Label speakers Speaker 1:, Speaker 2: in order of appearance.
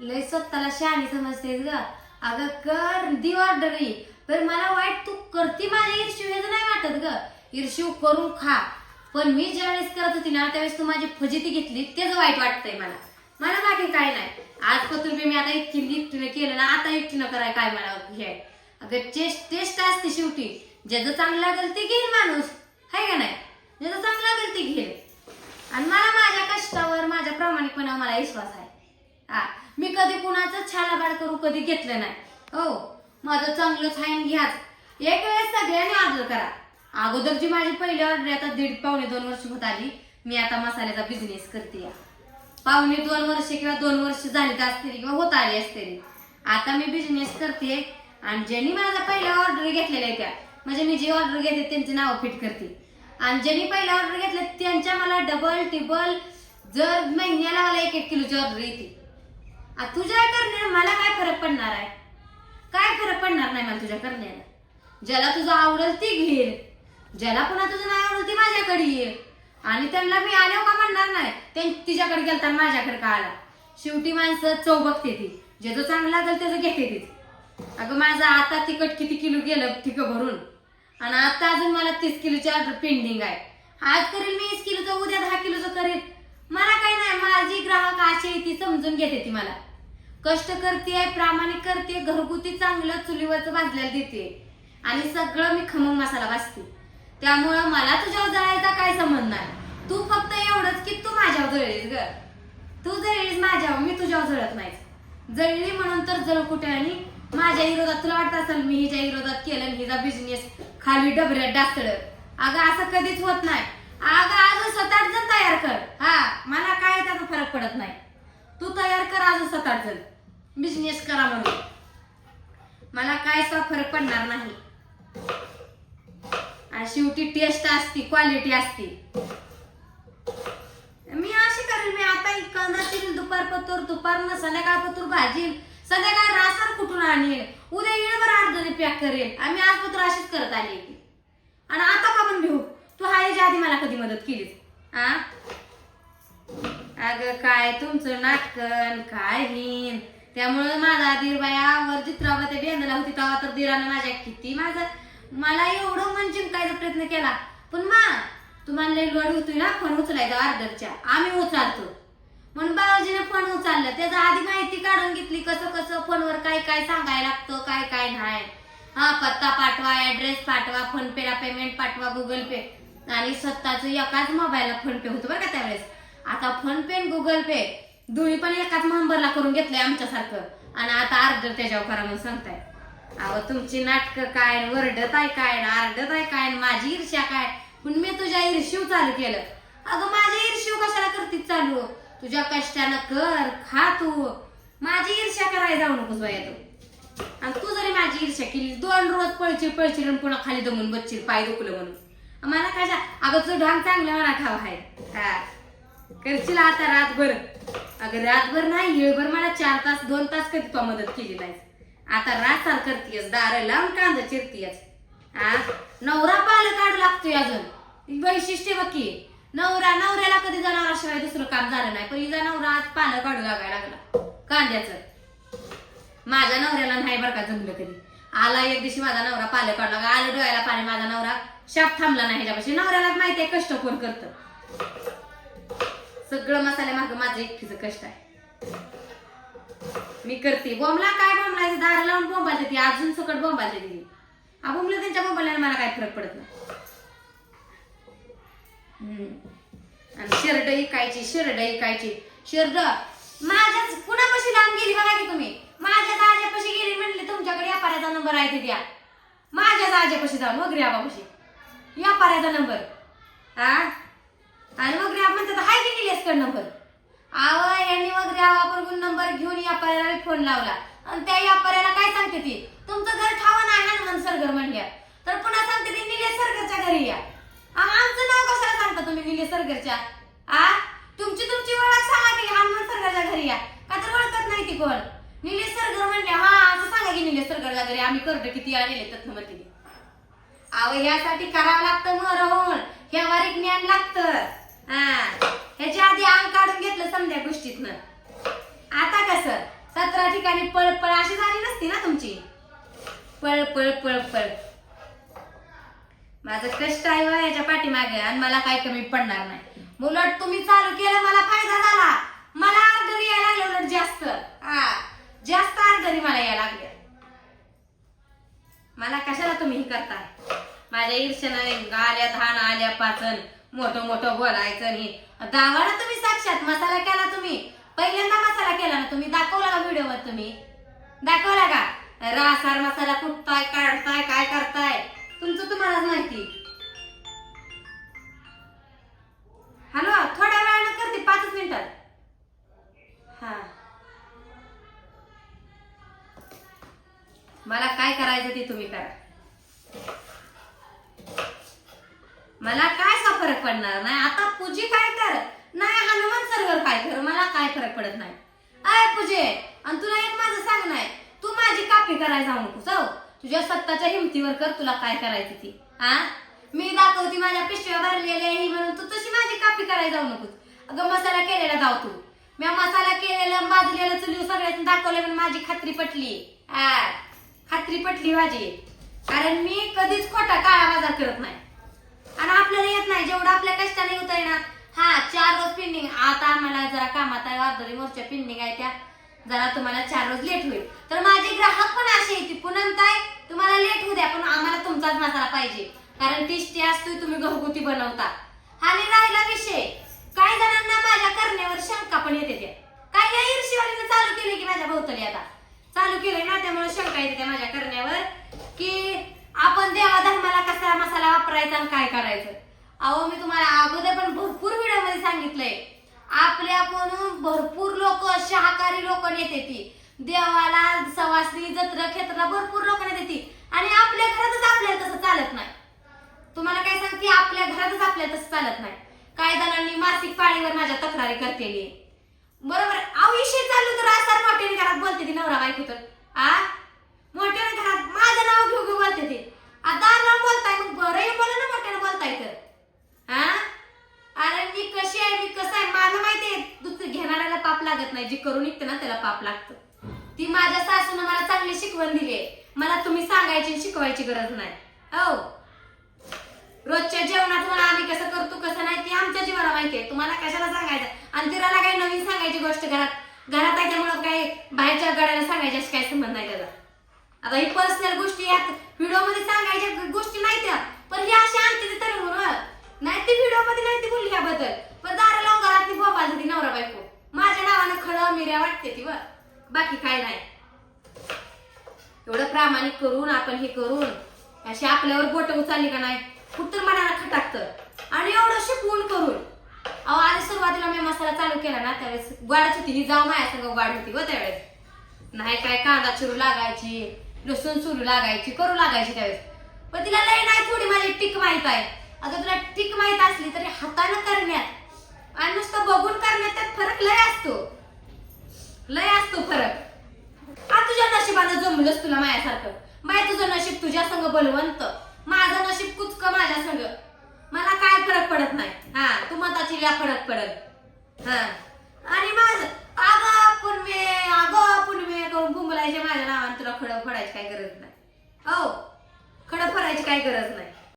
Speaker 1: लय स्वतःला शहाणी समजतेस ग. अगं कर दी ऑर्डर पण मला वाईट तू करती माझ्या ईर्ष्यू हे नाही वाटत ग. ईर्ष्यू करून खा. पण मी ज्यावेळेस करत होती ना त्यावेळेस तू माझी फजिती घेतली तेच वाईट वाटतंय मला. मला बाकी काय नाही. आज पत्र मी आता इतकी एकटीनं केलं ना आता एकटीनं कराय काय मला हे? अगं चेस्ट टेस्ट असते शेवटी. ज्याचं चांगलं लागेल ते घेईल माणूस. हाय का नाही? ज्याचं चांगलं लागेल ते घेईल. आणि मला माझ्या कष्टावर माझ्या प्रामाणिकपणावर मला विश्वास आहे. मी कधी कुणाचं छालाबाड करू कधी घेतलं नाही. हो माझं चांगलंच आहे घ्याच. एक वेळेस सगळ्यांनी ऑर्डर करा. अगोदरची माझी पहिली ऑर्डर आता दीड पावणे दोन वर्ष होत आली. मी आता मसाल्याचा बिझनेस करते. पावणे दोन वर्ष किंवा दोन वर्ष झाली असतील किंवा होत आली असतील आता मी बिझनेस करते आणि ज्यांनी माझा पहिला ऑर्डर घेतलेल्या त्या म्हणजे मी जी ऑर्डर घेते त्यांचे नाव फिट करते. आणि ज्यांनी पहिला ऑर्डर घेतले त्यांच्या मला डबल टिबल जर महिन्याला मला एक एक किलोची ऑर्डर येते. तुझ्या करण्याने मला काय फरक पडणार आहे? काय फरक पडणार नाही मला तुझ्या करण्याला? ज्याला तुझं आवडेल ती घेईल ज्याला पुन्हा तुझं नाही आवडेल ती माझ्याकडे येईल. आणि त्यांना मी आल्यावर का म्हणणार नाही? ते तिच्याकडे गेलता माझ्याकडे का आला? शेवटी माणसं चव बघते ती. ज्याचं चांगलं लागेल त्याचं घेते ती. अगं माझं आता तिकट किती किलो गेलं ठीक भरून. आणि आता अजून मला तीस किलोची ऑर्डर पेंडिंग आहे. आज करेल मी वीस किलोचं उद्या दहा किलोचं करेल. मला काही नाही माझी ग्राहक अशी आहे ती समजून घेते ती मला. कष्ट करते प्रामाणिक करते घरगुती चांगलं चुलीवरचं भाजलेलं देते आणि सगळं मी खमंग मसाला भाजते. त्यामुळं मला तुझ्यावर जळायचा काय संबंध नाही. तू फक्त एवढंच की तू माझ्यावर जळलीस ग. तू जळलीस माझ्यावर मी तुझ्यावर जळत नाही. जळली म्हणून तर जळ कुठे आणि माझ्या विरोधात तुला वाटत असेल मी हिच्या विरोधात केलं हिचा बिझनेस खाली डबऱ्यात डासळ अगं असं कधीच होत नाही. अगं अजून स्वतःच जण तयार कर. हा मला काय त्याचा फरक पडत नाही. तू तयार कर अजून स्वतःच जण. बिझनेस करा म्हणून. मला कायसा फरक पडणार नाही. आणि शेवटी टेस्ट असती क्वालिटी असती. मी अशी करेल मी आता कांदा दुपार पतोर दुपार संध्याकाळ पतोर भाजी संध्याकाळ रासार कुठून आणेल? उद्या येणं अर्धने पॅक करेल. आम्ही आज पत्र अशीच करत आली आणि आता का पण घेऊ. तू हा याच्या आधी मला कधी मदत केलीस? आ? अगं काय तुमचं नाटकन काय हिन त्यामुळं माझा दीर बाया वर ते बेंदला होती तेव्हा तर दिरानं माझ्या किती माझं मला एवढं मन जिंकायचा प्रयत्न केला. पण मा तुम्हाला लई लोड होतोय ना फोन उचलायचा ऑर्डरच्या आम्ही उचलतो. म्हणून बाबाजीने फोन उचलला. त्याचा आधी माहिती काढून घेतली कसं कसं फोनवर काय काय सांगायला लागतं काय काय नाही. हा पत्ता पाठवा ऍड्रेस पाठवा फोन पेला पेमेंट पाठवा गुगल पे आणि स्वतःच एकाच मोबाईलला फोन पे होतो बरं का त्यावेळेस. आता फोन पे गुगल पे दोन्ही पण एकाच नंबरला करून घेतलंय आमच्यासारखं. आणि आता अर्ध त्याच्यावर करा म्हणून सांगताय. अहो तुमची नाटकं काय वरडत आहे काय न आरडत आहे काय माझी ईर्ष्या काय? पण मी तुझ्या ईर्ष्यू चालू केलं. अगं माझ्या ईर्ष्यू कशाला करतीस चालू? तुझ्या कष्टानं कर खा तू. माझी ईर्ष्या करायला जाऊ नकोस बाया तू आणि तू जरी माझी ईर्ष्या केली दोन रोज पळची पळची आणि पुन्हा खाली दमून बच्ची पाय दुखलं म्हणून. मला काय अगं तुझं ढांग चांगलं म्हणा खावं आहे हा. करशील आता रातभर. अगं रातभर नाही येळभर मला चार तास दोन तास कधी तू मदत केली नाही. आता रात करतीयस दार लावून कांदा चिरतीयस. हा नवरा पाल काढ लागतोय अजून. वैशिष्ट्य बघ की नवरा नवऱ्याला कधी जनावराशिवाय दुसरं काम झालं नाही पण हिचा नवरा आज पानं काढू लागायला लागला कांद्याचं. माझ्या नवऱ्याला नाही बरं का जमलं कधी आला एक दिवशी माझा नवरा पालं काढू आलं डोळ्याला पाणी माझा नवरा शाप थांबला नाही ह्याच्यापाशी. नवऱ्याला माहिती आहे कष्ट कोण करतं. सगळं मसाल्या माग माझं एकटीचं कष्ट आहे. मी करते. बॉम्बला काय बॉम्बला दार लावून बॉम्बाल देते अजून सकट बॉम्बाल देते हा बॉम्बला त्यांच्या बॉम्बाला मला काय फरक पडत नाही. आणि शर्ट ऐकायची शर्ट ऐकायची शर्ट माझ्याच कुणापाशी लांब गेली बघा की तुम्ही? माझ्या दाजापाशी गेली म्हणले तुमच्याकडे या पाऱ्याचा नंबर आहे ते द्या. माझ्या दाजापाशी जाऊन वगैरे आबापाशी. या पाऱ्याचा नंबर. हा आणि मग ग्राम म्हणतात हाय कर नंबर आवा यांनी वगैरे आवापरून नंबर घेऊन या फोन लावला. आणि त्या या काय सांगते ती? तुमचं घर ठावा नाही हनुमान सरगर म्हणल्या. तर पुन्हा सांगते ती निलेश सरगरच्या घरी या. आमचं नाव कशाला सांगता तुम्ही निलेश सरगरच्या आ? तुमची तुमची ओळख सांगा की हनुमान सरगरच्या घरी या. का तर ओळखत नाही ती कोण? निलेश सरगर म्हणल्या हा असं सांगा की निलेश सरगरच्या घरी आम्ही करतो किती आलेले तत्व म्हणते आव ह्यासाठी करावं लागतं मग राहून. व्यवहारिक ज्ञान लागतं. हा ह्याच्या आधी अंग काढून घेतलं समजा गोष्टीतनं. आता कसं ठिकाणी पळ पळ अशी झाली नसती ना तुमची? पळ पळ माझं कष्ट आहे हो बा याच्या पाठीमागे आणि मला काही कमी पडणार नाही. उलट तुम्ही चालू केलं मला फायदा झाला. मला अर्धरी यायला लागलं उलट जास्त. हा जास्त अर्धरी मला यायला लागल्या मला कशाला तुम्ही हे करताय? माझ्या ईर्षेनं आल्या धान आल्या पाचन. मोठं मोठं बोलायचं नाही. दावा ना तुम्ही साक्षात मसाला केला तुम्ही. पहिल्यांदा मसाला केला ना तुम्ही दाखवला का व्हिडिओवर तुम्ही? दाखवला का? रासार मसाला कुठताय काढताय काय करताय? तुमचं तुम्हालाच माहिती. हॅलो थोड्या वेळानं करते पाचच मिनिटात. हा. मला काय करायचं ते तुम्ही करा. मला काय सा फरक पडणार? नाही आता पूजी काय कर? नाही हनुमान सरवर काय कर मला काय फरक पडत नाही. अय पूजे आणि तुला एक माझं सांग नाही तू माझी कापी करायला जाऊ नको जाऊ हो. तुझ्या सत्ताच्या हिमतीवर कर तुला काय करायचं ती हा? मी दाखवती माझ्या पिशव्या भरलेल्या ही म्हणून तू तशी माझी कापी करायला जाऊ नकोस. अगं मसाला केलेला जाऊ तू. मी मसाला केलेलं बाजलेलं चुलीव सगळ्यात दाखवलं म्हणून माझी खात्री पटली. हा खात्री पटली माझी. कारण मी कधीच खोटा काळा बाजार करत नाही. येत आपल्या कष्टाने होत येणार ना हा चार रोज पेंडिंग आता आम्हाला जरा कामात आहे अर्धरी मोर्चा पेंडिंग आहे त्या. जरा तुम्हाला चार रोज लेट होईल. तर माझे ग्राहक पण असे येते पुनम काय तुम्हाला लेट होऊ द्या पण आम्हाला तुमचाच मसाला पाहिजे. कारण टेस्टी असतोय तुम्ही घरगुती बनवता. आणि राहिला विषय. काही जणांना माझ्या करण्यावर शंका पण येते त्या. काय या ईर्षीवालीनं चालू केले की माझ्या भोवतली आता? चालू केलंय ना त्यामुळे शंका येते त्या माझ्या करण्यावर. की आपण देवा धर्माला कसा मसाला वापरायचा आणि काय करायचं? अहो मी तुम्हाला अगोदर पण भरपूर व्हिडिओमध्ये सांगितलंय. आपल्या पण भरपूर लोक शाकाहारी लोक नेते ती. देवाला सवासनी जत्रा क्षेत्राला भरपूर लोक नेते ती. आणि आपल्या घरातच आपल्याला तसं चालत नाही. तुम्हाला काय सांगते आपल्या घरातच आपल्याला तसं चालत नाही. काही जणांनी मासिक पाळीवर माझ्या तक्रारी करतेली. बरोबर? अहो विषय चालू तर आसार मोठ्याने घरात बोलते ती नवरा बायको तर. आ? मोठ्याने घरात माझं नाव घेऊ घेऊ बोलते ते. आता बोलताय मग बरं बोला ना मोठ्याने बोलताय तर. हा? अरे मी कशी आहे? मी कसं आहे? मला माहिती आहे. दुसरं घेणाऱ्याला पाप लागत नाही. जे करून निघते ना त्याला पाप लागतं. ती माझ्या सासून मला चांगली शिकवण दिली आहे. मला तुम्ही सांगायची शिकवायची गरज नाही. हो. रोजच्या जेवणात मला आम्ही कसं करतो कसं नाही ते आमच्या जीवाला माहिती आहे. तुम्हाला कशाला सांगायचं? आणि तिला काही नवीन सांगायची गोष्ट घरात. घरात आहे त्यामुळे काही बाहेरच्या गाड्याला सांगायची अशी काही संबंध नाही त्याचा. आता ही पर्सनल गोष्टी यात व्हिडिओमध्ये सांगायच्या गोष्टी नाही त्या. पण ही अशी आणते तर म्हणून. नाही ती व्हिडिओमध्ये नाही ती बोलली याबद्दल. पण दारा लावून घरात ती भोपाल ती नवरा बायको. माझ्या नावानं खडं मिऱ्या वाटते ती वर बाकी काय नाही. एवढं प्रामाणिक करून आपण हे करून अशी आपल्यावर बोट उचलली का नाही कुठं मनाला खटाकत. आणि एवढं शिकवून करून. अहो आज सुरुवातीला मी मसाला चालू केला ना त्यावेळेस गाडच होती ही जाऊ माझ्या संग गाड होती व त्यावेळेस. नाही काय कांदा चिरू लागायची लसूण सुरू लागायची करू लागायची त्यावेळेस. पण तिला लय नाही थोडी माझी टिक माहीत आहे. अगं तुला टिक माहीत असली तरी हातानं करण्यात. आणि नुसतं बघून करण्यात त्यात फरक लय असतो. लय असतो फरक. आ तुझ्या नशिबानं जमलंच तुला माझ्यासारखं. बाय तुझं नशीब तुझ्या संग बलवंत. माझं नशीब कुचक माझ्या संग. मला काय फरक पडत नाही. हा तू मताची या फरक पडत हा. आणि माझ अगं पुनमे अगं पुनमे करून बुंबलायचे माझ्या नावाने तुला खडं फडायची काय गरज नाही. हो खडं फडायची काय गरज नाही.